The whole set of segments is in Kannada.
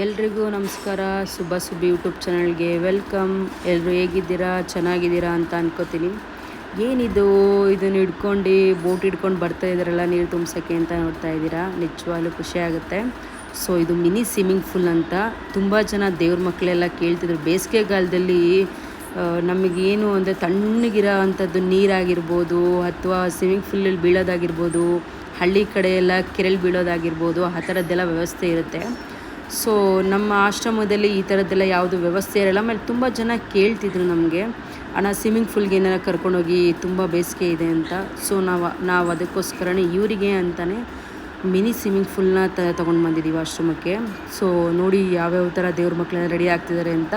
ಎಲ್ರಿಗೂ ನಮಸ್ಕಾರ. ಸುಬ್ಬ ಸುಬ್ಬಿ ಯೂಟ್ಯೂಬ್ ಚಾನಲ್ಗೆ ವೆಲ್ಕಮ್. ಎಲ್ಲರೂ ಹೇಗಿದ್ದೀರಾ? ಚೆನ್ನಾಗಿದ್ದೀರಾ ಅಂತ ಅನ್ಕೋತೀನಿ. ಏನಿದು? ಇದನ್ನು ಹಿಡ್ಕೊಂಡು, ಬೋಟ್ ಹಿಡ್ಕೊಂಡು ಬರ್ತಾ ಇದ್ದಾರಲ್ಲ ನೀರು ತುಂಬಿಸೋಕ್ಕೆ ಅಂತ ನೋಡ್ತಾ ಇದ್ದೀರಾ. ನಿಜವಾಗ್ಲೂ ಖುಷಿ ಆಗುತ್ತೆ. ಸೊ, ಇದು ಮಿನಿ ಸ್ವಿಮ್ಮಿಂಗ್ ಫುಲ್ ಅಂತ ತುಂಬ ಜನ ದೇವ್ರ ಮಕ್ಕಳೆಲ್ಲ ಕೇಳ್ತಿದ್ರು. ಬೇಸಿಗೆಗಾಲದಲ್ಲಿ ನಮಗೇನು ಅಂದರೆ ತಣ್ಣಗಿರೋ ಅಂಥದ್ದು ನೀರಾಗಿರ್ಬೋದು, ಅಥವಾ ಸ್ವಿಮ್ಮಿಂಗ್ ಫೂಲಲ್ಲಿ ಬೀಳೋದಾಗಿರ್ಬೋದು, ಹಳ್ಳಿ ಕಡೆ ಎಲ್ಲ ಬೀಳೋದಾಗಿರ್ಬೋದು, ಆ ಥರದ್ದೆಲ್ಲ ವ್ಯವಸ್ಥೆ ಇರುತ್ತೆ. ಸೊ ನಮ್ಮ ಆಶ್ರಮದಲ್ಲಿ ಈ ಥರದ್ದೆಲ್ಲ ಯಾವುದು ವ್ಯವಸ್ಥೆ ಇರಲ್ಲ. ಆಮೇಲೆ ತುಂಬ ಜನ ಕೇಳ್ತಿದ್ರು ನಮಗೆ, ಅಣ್ಣ ಸ್ವಿಮ್ಮಿಂಗ್ ಫೂಲ್ಗೆ ಏನಾರ ಕರ್ಕೊಂಡೋಗಿ ತುಂಬ ಬೇಸಿಗೆ ಇದೆ ಅಂತ. ಸೊ ನಾವು ನಾವು ಅದಕ್ಕೋಸ್ಕರನೇ ಇವರಿಗೆ ಅಂತಲೇ ಮಿನಿ ಸ್ವಿಮ್ಮಿಂಗ್ ಫೂಲ್ನ ತ, ತೊಗೊಂಡು ಬಂದಿದ್ದೀವಿ ಆಶ್ರಮಕ್ಕೆ. ಸೊ ನೋಡಿ ಯಾವ್ಯಾವ ಥರ ದೇವ್ರ ಮಕ್ಕಳೆಲ್ಲ ರೆಡಿ ಆಗ್ತಿದ್ದಾರೆ ಅಂತ.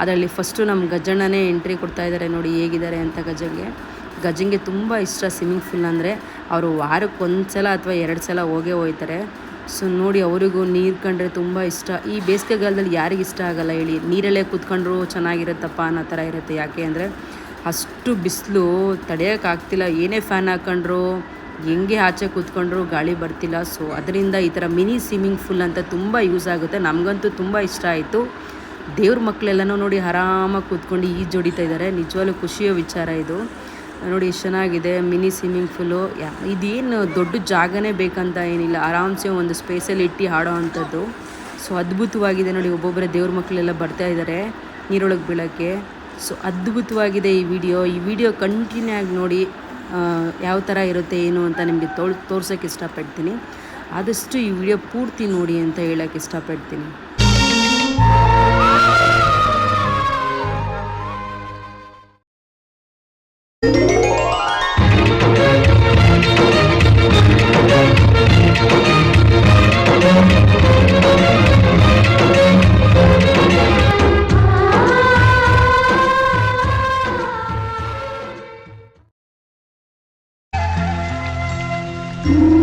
ಅದರಲ್ಲಿ ಫಸ್ಟು ನಮ್ಮ ಗಜಣ್ಣನೇ ಎಂಟ್ರಿ ಕೊಡ್ತಾ ಇದ್ದಾರೆ ನೋಡಿ ಹೇಗಿದ್ದಾರೆ ಅಂತ ಗಜಂಗೆ. ಗಜಂಗೆ ತುಂಬ ಇಷ್ಟ ಸ್ವಿಮ್ಮಿಂಗ್ ಫೂಲ್ ಅಂದರೆ. ಅವರು ವಾರಕ್ಕೆ ಒಂದು ಸಲ ಅಥವಾ ಎರಡು ಸಲ ಹೋಗೇ ಹೋಗ್ತಾರೆ ಸೊ ನೋಡಿ ಅವರಿಗೂ ನೀರು ಕಂಡ್ರೆ ತುಂಬ ಇಷ್ಟ. ಈ ಬೇಸಿಗೆಗಾಲದಲ್ಲಿ ಯಾರಿಗೆ ಇಷ್ಟ ಆಗಲ್ಲ ಹೇಳಿ. ನೀರಲ್ಲೇ ಕೂತ್ಕೊಂಡ್ರು ಚೆನ್ನಾಗಿರುತ್ತಪ್ಪ ಅನ್ನೋ ಥರ ಇರುತ್ತೆ. ಯಾಕೆ ಅಂದರೆ ಅಷ್ಟು ಬಿಸಿಲು ತಡೆಯೋಕ್ಕಾಗ್ತಿಲ್ಲ ಏನೇ ಫ್ಯಾನ್ ಹಾಕ್ಕೊಂಡ್ರು ಹೆಂಗೆ ಆಚೆ ಕೂತ್ಕೊಂಡ್ರು ಗಾಳಿ ಬರ್ತಿಲ್ಲ. ಸೊ ಅದರಿಂದ ಈ ಥರ ಮಿನಿ ಸ್ವಿಮ್ಮಿಂಗ್ ಫುಲ್ ಅಂತ ತುಂಬ ಯೂಸ್ ಆಗುತ್ತೆ. ನಮಗಂತೂ ತುಂಬ ಇಷ್ಟ ಆಯಿತು. ದೇವ್ರ ಮಕ್ಕಳೆಲ್ಲನೂ ನೋಡಿ ಆರಾಮಾಗಿ ಕೂತ್ಕೊಂಡು ಈಜು ಹೊಡಿತಾ ಇದ್ದಾರೆ ನಿಜವಾಗ್ಲೂ ಖುಷಿಯ ವಿಚಾರ ಇದು. ನೋಡಿ ಎಷ್ಟು ಚೆನ್ನಾಗಿದೆ ಮಿನಿ ಸ್ವಿಮ್ಮಿಂಗ್ ಫುಲ್ಲು ಇದೇನು ದೊಡ್ಡ ಜಾಗನೇ ಬೇಕಂತ ಏನಿಲ್ಲ. ಆರಾಮ್ಸೆ ಒಂದು ಸ್ಪೇಸಲ್ಲಿ ಇಟ್ಟು ಆಡೋ ಅಂಥದ್ದು. ಸೊ, ಅದ್ಭುತವಾಗಿದೆ ನೋಡಿ, ಒಬ್ಬೊಬ್ಬರ ದೇವ್ರ ಮಕ್ಕಳೆಲ್ಲ ಬರ್ತಾ ಇದ್ದಾರೆ ನೀರೊಳಗೆ ಬೀಳೋಕ್ಕೆ. ಸೊ, ಅದ್ಭುತವಾಗಿದೆ ಈ ವಿಡಿಯೋ. ಈ ವಿಡಿಯೋ ಕಂಟಿನ್ಯೂ ಆಗಿ ನೋಡಿ ಯಾವ ಥರ ಇರುತ್ತೆ, ಏನು ಅಂತ ನಿಮಗೆ ತೋಳ್ ತೋರ್ಸೋಕ್ಕೆ ಇಷ್ಟಪಡ್ತೀನಿ. ಆದಷ್ಟು ಈ ವಿಡಿಯೋ ಪೂರ್ತಿ ನೋಡಿ ಅಂತ ಹೇಳೋಕ್ಕೆ ಇಷ್ಟಪಡ್ತೀನಿ. ನೋಡಿ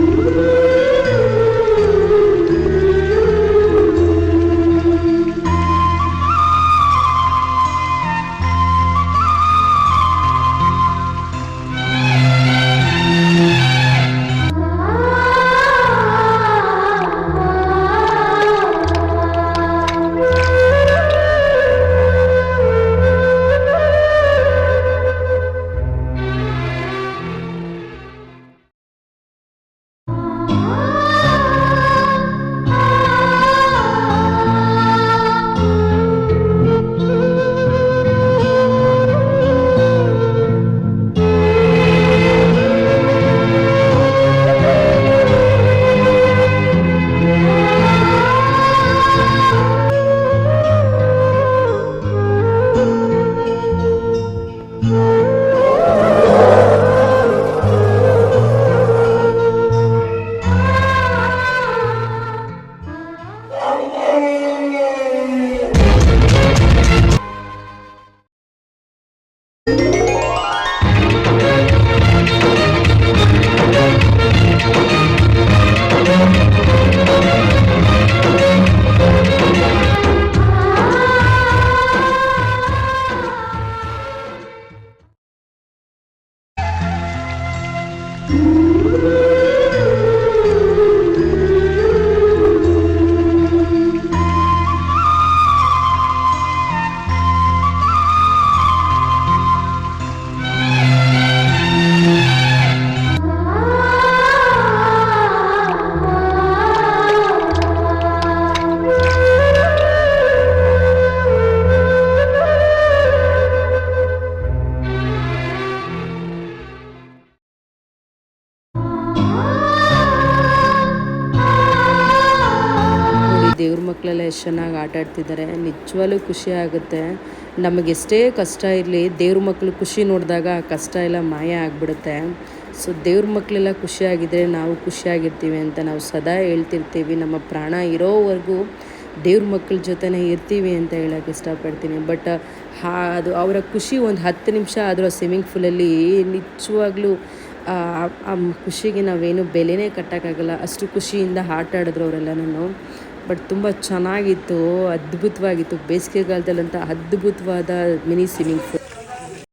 Ooh. ದೇವ್ರ ಮಕ್ಕಳೆಲ್ಲ ಎಷ್ಟು ಚೆನ್ನಾಗಿ ಆಟ ಆಡ್ತಿದ್ದಾರೆ. ನಿಜವಾಗ್ಲೂ ಖುಷಿ ಆಗುತ್ತೆ. ನಮಗೆಷ್ಟೇ ಕಷ್ಟ ಇರಲಿ, ದೇವ್ರ ಮಕ್ಕಳು ಖುಷಿ ನೋಡಿದಾಗ ಆ ಕಷ್ಟ ಎಲ್ಲ ಮಾಯ ಆಗಿಬಿಡುತ್ತೆ. ಸೊ ದೇವ್ರ ಮಕ್ಕಳೆಲ್ಲ ಖುಷಿಯಾಗಿದ್ದರೆ ನಾವು ಖುಷಿಯಾಗಿರ್ತೀವಿ ಅಂತ ನಾವು ಸದಾ ಹೇಳ್ತಿರ್ತೀವಿ. ನಮ್ಮ ಪ್ರಾಣ ಇರೋವರೆಗೂ ದೇವ್ರ ಮಕ್ಕಳ ಜೊತೆನೇ ಇರ್ತೀವಿ ಅಂತ ಹೇಳೋಕ್ಕೆ ಇಷ್ಟಪಡ್ತೀನಿ. ಬಟ್ ಹಾ ಅದು ಅವರ ಖುಷಿ ಒಂದು ಹತ್ತು ನಿಮಿಷ ಆದರೂ ಸ್ವಿಮ್ಮಿಂಗ್ ಫೂಲಲ್ಲಿ ನಿಜವಾಗ್ಲೂ ಆ ಖುಷಿಗೆ ನಾವೇನು ಬೆಲೆನೇ ಕಟ್ಟೋಕ್ಕಾಗಲ್ಲ. ಅಷ್ಟು ಖುಷಿಯಿಂದ ಆಟ ಆಡಿದ್ರು ಅವರೆಲ್ಲನೂ. ಬಟ್ ತುಂಬ ಚೆನ್ನಾಗಿತ್ತು ಅದ್ಭುತವಾಗಿತ್ತು. ಬೇಸಿಗೆಗಾಲದಲ್ಲಂತ ಅದ್ಭುತವಾದ ಮಿನಿ ಸ್ವಿಮ್ಮಿಂಗ್ ಫೂಲ್